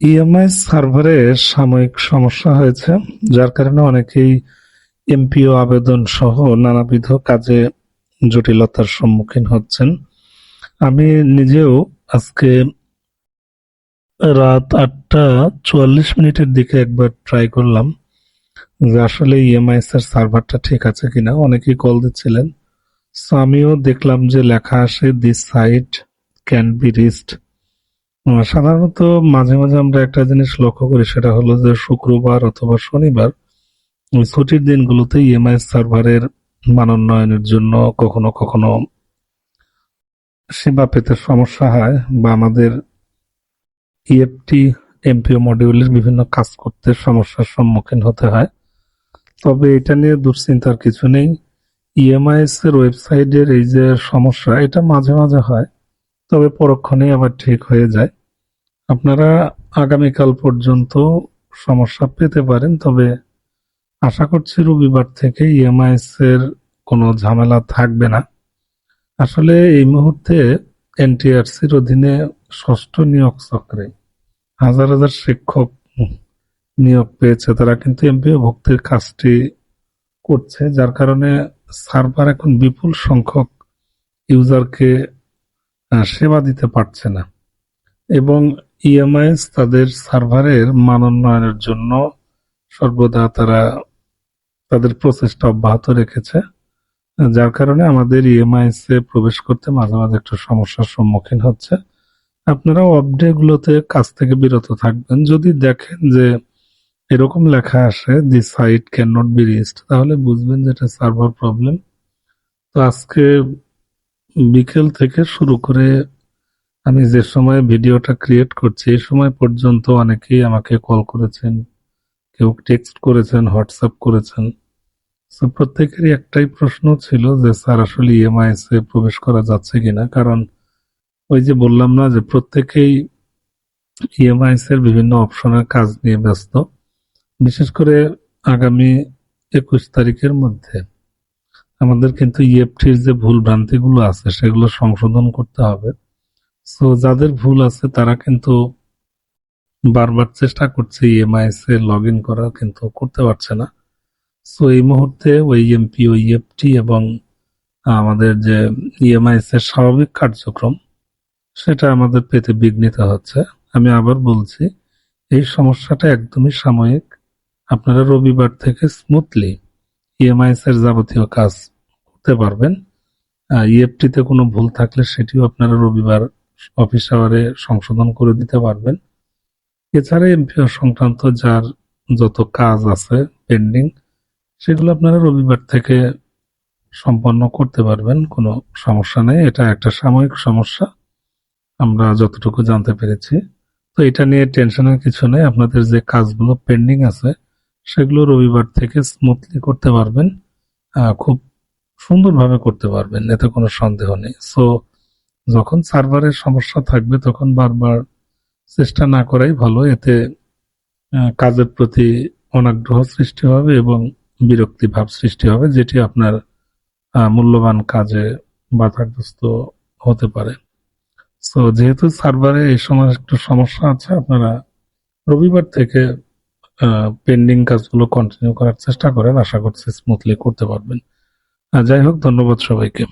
EMI সার্ভারে সাময়িক সমস্যা হয়েছে, যার কারণে অনেকেই এমপিও আবেদন সহ নানাবিধ কাজে জটিলতার সম্মুখীন হচ্ছেন। আমি নিজেও আজকে রাত আটটা চুয়াল্লিশ মিনিটের দিকে একবার ট্রাই করলাম যে আসলে ইএমআইএস এর সার্ভারটা ঠিক আছে কিনা। অনেকেই কল দিচ্ছিলেন। সো আমিও দেখলাম যে লেখা আসে this site can be reached সাধারণত মাঝে মাঝে আমরা একটা জিনিস লক্ষ্য করি, সেটা হলো যে শুক্রবার অথবা শনিবার ছুটির দিনগুলোতে ইএমআই সার্ভারের মানোন্নয়নের জন্য কখনো কখনো সেবা পেতে সমস্যা হয় বা আমাদের ইএফটি এমপিও মডিউলের বিভিন্ন কাজ করতে সমস্যার সম্মুখীন হতে হয়। তবে এটা নিয়ে দুশ্চিন্তার কিছু নেই। ইএমআইএস এর ওয়েবসাইটের এই যে সমস্যা, এটা মাঝে মাঝে হয়, তবে পরক্ষণেই আবার ঠিক হয়ে যায়। আপনারা আগামীকাল পর্যন্ত সমস্যা পেতে পারেন, তবে আশা করছি রবিবার থেকে ইএমআইএস এর কোনো ঝামেলা থাকবে না। আসলে এই মুহূর্তে এনটিআরসির অধীনে ষষ্ঠ নিয়োগ চক্রে হাজার হাজার শিক্ষক নিয়োগ পেয়েছে, তারা কিন্তু এমপিও ভুক্তির কাজটি করছে, যার কারণে সার্ভার এখন বিপুল সংখ্যক ইউজারকে সেবা দিতে পারছে না। এবং ইএমআইএস তাদের সার্ভারের মান উন্নয়নের জন্য সর্বদা তারা তাদের প্রচেষ্টা অব্যাহত রেখেছে, যার কারণে আমাদের ইএমআইএস এ প্রবেশ করতে মাঝে মাঝে একটু সমস্যার সম্মুখীন হচ্ছে। আপনারা অপডে গুলোতে কাজ থেকে বিরত থাকবেন। যদি দেখেন যে এরকম লেখা আসে, the site can not be reached তাহলে বুঝবেন যে এটা সার্ভার প্রবলেম। তো আজকে বিকেল থেকে শুরু করে আমি যে সময় ভিডিওটা ক্রিয়েট করছি, এই সময় পর্যন্ত অনেকেই আমাকে কল করেছেন, কেউ টেক্সট করেছেন হোয়াটসঅ্যাপ করেছেন। সো প্রত্যেকেরই একটাই প্রশ্ন ছিল যে, স্যার, আসলে ইএমআইএস এ প্রবেশ করা যাচ্ছে কিনা? কারণ ওই যে বললাম না যে, প্রত্যেকেই ইএমআইএস এর বিভিন্ন অপশনের কাজ নিয়ে ব্যস্ত। বিশেষ করে আগামী একুশ তারিখের মধ্যে আমাদের কিন্তু ইএফটির যে ভুল ভ্রান্তিগুলো আছে, সেগুলো সংশোধন করতে হবে। সো যাদের ভুল আছে, তারা কিন্তু বারবার চেষ্টা করছে ইএমআইএস এ লগ ইন করার কিন্তু করতে পারছে না। সো এই মুহূর্তে ওই এমপি ওই ইএফটি এবং আমাদের যে ইএমআইএস এর স্বাভাবিক কার্যক্রম, সেটা আমাদের পেতে বিঘ্নিত হচ্ছে। আমি আবার বলছি, এই সমস্যাটা একদমই সাময়িক। আপনারা রবিবার থেকে স্মুথলি ইএমআইএস এর যাবতীয় কাজ করতে পারবেন। ইএফটিতে কোনো ভুল থাকলে সেটিও আপনারা রবিবার অফিস আওয়ারে সংশোধন করে দিতে পারবেন। এছাড়া এমপিও সংক্রান্ত যার যত কাজ আছে পেন্ডিং, সেগুলো আপনারা রবিবার থেকে সম্পন্ন করতে পারবেন, কোনো সমস্যা নেই। এটা একটা সাময়িক সমস্যা, আমরা যতটুকু জানতে পেরেছি। তো এটা নিয়ে টেনশনের কিছু নেই, আপনাদের যে কাজগুলো পেন্ডিং আছে, সেগুলো রবিবার থেকে স্মুথলি করতে পারবেন খুব সুন্দরভাবে করতে পারবেন, এতে কোনো সন্দেহ নেই। সো যখন সার্ভারের সমস্যা থাকবে, তখন বারবার চেষ্টা না করাই ভালো। এতে কাজের প্রতি অনাগ্রহ সৃষ্টি হবে এবং বিরক্তি ভাব সৃষ্টি হবে, যেটি আপনার মূল্যবান কাজে বাধাগ্রস্ত হতে পারে। সো যেহেতু সার্ভারে এই সময় একটু সমস্যা আছে, আপনারা রবিবার থেকে পেন্ডিং কাজগুলো কন্টিনিউ করার চেষ্টা করেন। আশা করছি স্মুথলি করতে পারবেন। যাই হোক, ধন্যবাদ সবাইকে।